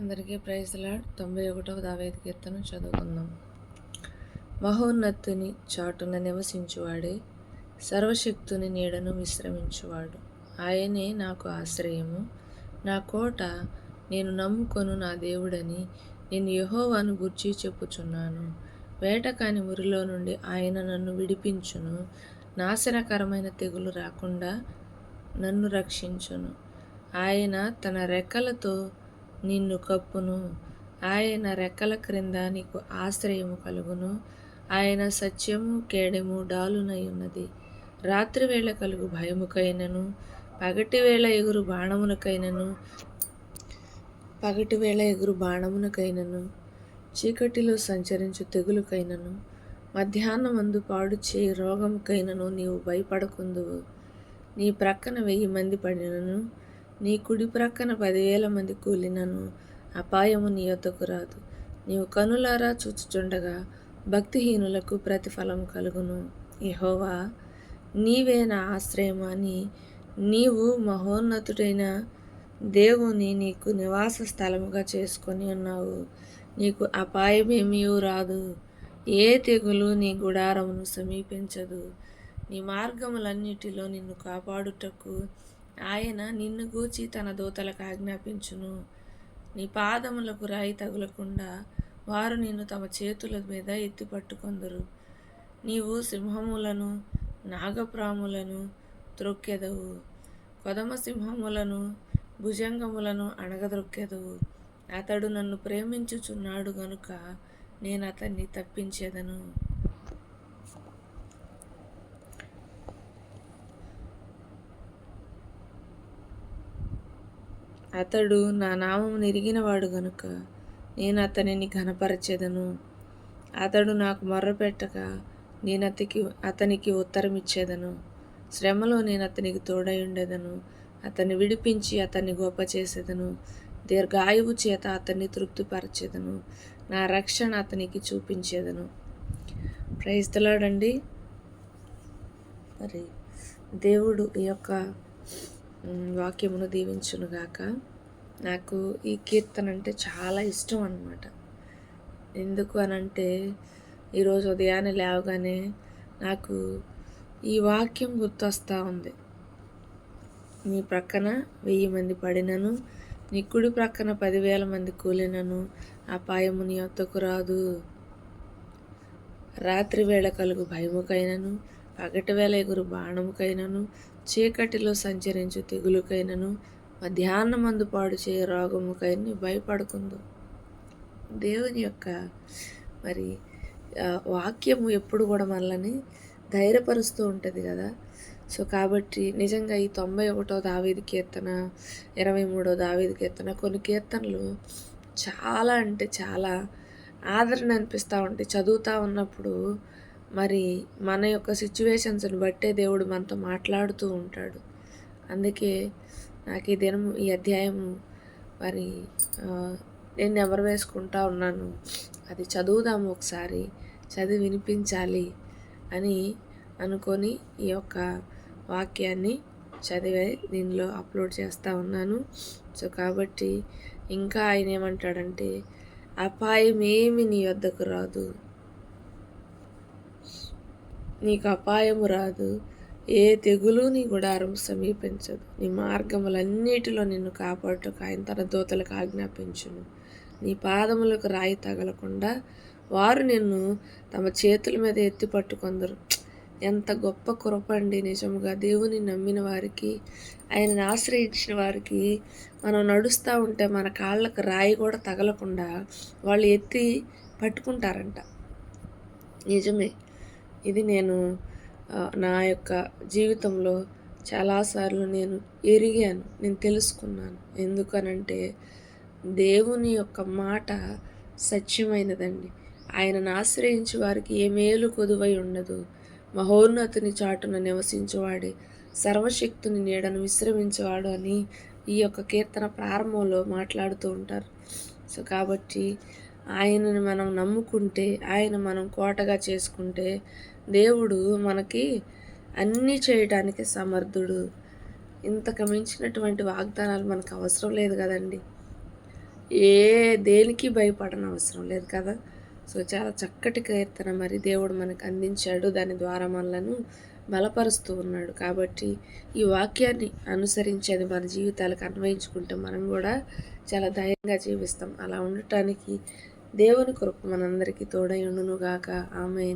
అందరికీ praise lord తొంభై ఒకటవ దావేది కీర్తన చదువుకుందాం. మహోన్నతుని చాటున నివసించువాడే సర్వశక్తుని నీడను విశ్రమించువాడు. ఆయనే నాకు ఆశ్రయము. నా కోట నేను నమ్ముకొను నా దేవుడని నేను యహోవాను గుర్చి చెప్పుచున్నాను. వేటకాని మురిలో నుండి ఆయన నన్ను విడిపించును. నాశనకరమైన తెగులు రాకుండా నన్ను రక్షించును. ఆయన తన రెక్కలతో నిన్ను కప్పును. ఆయన రెక్కల క్రింద నీకు ఆశ్రయము కలుగును. ఆయన సత్యము కేడెము డాలునై ఉన్నది రాత్రి వేళ కలుగు భయముకైనను. పగటి వేళ ఎగురు బాణమునకైనను. పగటి వేళ ఎగురు బాణమునకైనను. చీకటిలో సంచరించు తెగులుకైనను. మధ్యాహ్నమందు పాడు చేయి రోగముకైనను నీవు భయపడకుందువు. నీ ప్రక్కన వెయ్యి మంది పడినను. నీ కుడి ప్రక్కన పదివేల మంది కూలినను అపాయము నీ యొద్దకు రాదు. నీవు కనులారా చూచుచుండగా భక్తిహీనులకు ప్రతిఫలం కలుగును. యహోవా నీవే నా ఆశ్రయమా అని నీవు మహోన్నతుడైన దేవుని నీకు నివాస స్థలముగా చేసుకొని ఉన్నావు. నీకు అపాయమేమీ రాదు. ఏ తెగులు నీ గుడారమును సమీపించదు. నీ మార్గములన్నిటిలో నిన్ను కాపాడుటకు ఆయన నిన్ను గూచి తన దూతలకు ఆజ్ఞాపించును. నీ పాదములకు రాయి తగులకుండా వారు నిన్ను తమ చేతుల మీద ఎత్తి పట్టుకొందరు. నీవు సింహములను నాగప్రాములను త్రొక్కెదవు. కొదమ సింహములను భుజంగములను అణగద్రొక్కెదవు అతడు నన్ను ప్రేమించుచున్నాడు గనుక నేను అతన్ని తప్పించేదను. అతడు నా నామము నెరిగినవాడు గనుక నేను అతనిని ఘనపరచెదను. అతడు నాకు మొర్రపెట్టక నేను అతనికి అతనికి ఉత్తరం ఇచ్చేదను శ్రమలో నేను అతనికి తోడై ఉండేదను. అతన్ని విడిపించి అతన్ని గొప్ప చేసేదను దీర్ఘాయువు చేత అతన్ని తృప్తిపరచేదను. నా రక్షణ అతనికి చూపించేదను. ప్రైస్తలాడండి మరి దేవుడు ఈ యొక్క వాక్యమును దీవించునుగాక నాకు ఈ కీర్తన అంటే చాలా ఇష్టం అనమాట ఎందుకు అనంటే ఈరోజు ఉదయాన్నే లేవగానే నాకు ఈ వాక్యం గుర్తొస్తూ ఉంది. నీ ప్రక్కన వెయ్యి మంది పడినను నీ కుడి ప్రక్కన పదివేల మంది కూలినను అపాయము నీ వద్దకు రాదు. రాత్రి వేళ కలుగు భయముకైనను పగటి వేళ ఎగురు బాణముకైనను చీకటిలో సంచరించు తెగులుకైనను మధ్యాహ్నమందు పాడు చేయ రోగముకైన భయపడకుందు. దేవుని యొక్క మరి వాక్యము ఎప్పుడు కూడా మనల్ని ధైర్యపరుస్తూ ఉంటుంది కదా. సో కాబట్టి నిజంగా ఈ తొంభై ఒకటో దావేది కీర్తన ఇరవై మూడో దావేది కీర్తన కొన్ని కీర్తనలు చాలా అంటే చాలా ఆదరణ అనిపిస్తూ ఉంటాయి. చదువుతూ ఉన్నప్పుడు మరి మన యొక్క సిచ్యువేషన్స్ని బట్టే దేవుడు మనతో మాట్లాడుతూ ఉంటాడు. అందుకే నాకు ఈ దినం ఈ అధ్యాయము మరి నేను ఎవరు వేసుకుంటా ఉన్నాను అది చదువుదాము ఒకసారి చదివి వినిపించాలి అని అనుకొని ఈ యొక్క వాక్యాన్ని చదివే దీనిలో అప్లోడ్ చేస్తూ ఉన్నాను. సో కాబట్టి ఇంకా ఆయన ఏమంటాడంటే అపాయం ఏమి నీ వద్దకు రాదు. నీకు అపాయము రాదు. ఏ తెగులు నీ గుడారం సమీపించదు. నీ మార్గములన్నిటిలో నిన్ను కాపాడుటకు ఆయన తన దూతలకు ఆజ్ఞాపించును. నీ పాదములకు రాయి తగలకుండా వారు నిన్ను తమ చేతుల మీద ఎత్తి పట్టుకొందరు. ఎంత గొప్ప కృపండి నిజముగా. దేవుని నమ్మిన వారికి ఆయనను ఆశ్రయించిన వారికి మనం నడుస్తూ ఉంటే మన కాళ్ళకు రాయి కూడా తగలకుండా వాళ్ళు ఎత్తి పట్టుకుంటారంట. నిజమే. ఇది నేను నా యొక్క జీవితంలో చాలాసార్లు నేను ఎరిగాను. నేను తెలుసుకున్నాను. ఎందుకనంటే దేవుని యొక్క మాట సత్యమైనదండి. ఆయనను ఆశ్రయించి వారికి ఏ మేలు కొదువై ఉండదు. మహోన్నతుని చాటున నివసించేవాడే సర్వశక్తుని నీడను విశ్రమించేవాడు అని ఈ యొక్క కీర్తన ప్రారంభంలో మాట్లాడుతూ ఉంటారు. సో కాబట్టి ఆయనను మనం నమ్ముకుంటే ఆయన మనం కోటగా చేసుకుంటే దేవుడు మనకి అన్నీ చేయటానికి సమర్థుడు. ఇంతకు మించినటువంటి వాగ్దానాలు మనకు అవసరం లేదు కదండి. ఏ దేనికి భయపడని అవసరం లేదు కదా. సో చాలా చక్కటి కీర్తన మరి దేవుడు మనకు అందించాడు. దాని ద్వారా మనలను బలపరుస్తూ ఉన్నాడు. కాబట్టి ఈ వాక్యాన్ని అనుసరించేది మన జీవితాలకు అన్వయించుకుంటే మనం కూడా చాలా ధైర్యంగా జీవిస్తాం. అలా ఉండటానికి దేవుని కృప మనందరికీ తోడై ఉండునుగాక. ఆమె